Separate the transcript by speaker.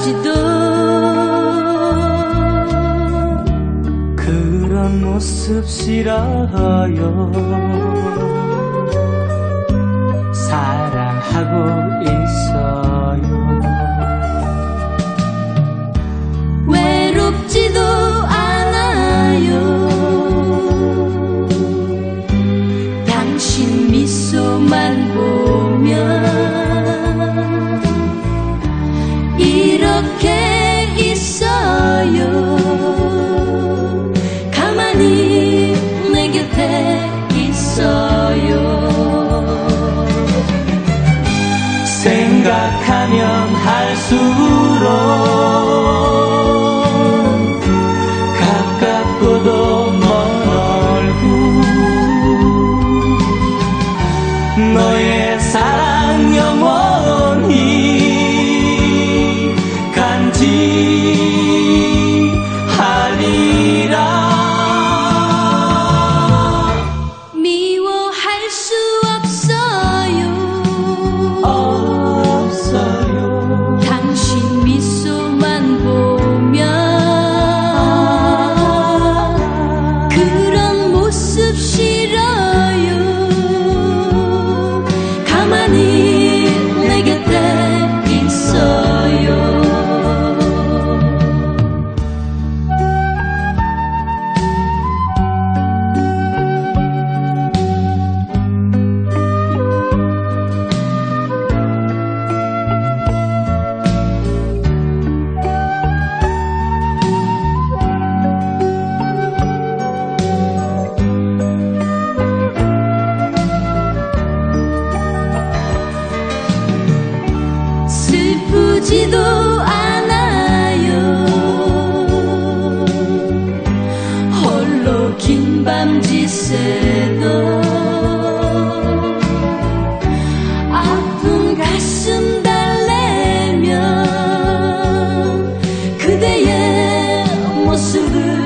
Speaker 1: 알지도
Speaker 2: 그런 모습 싫어요. 생각하면 할수록
Speaker 1: 밤짓에도 아픈 가슴 달래면 그대의 모습을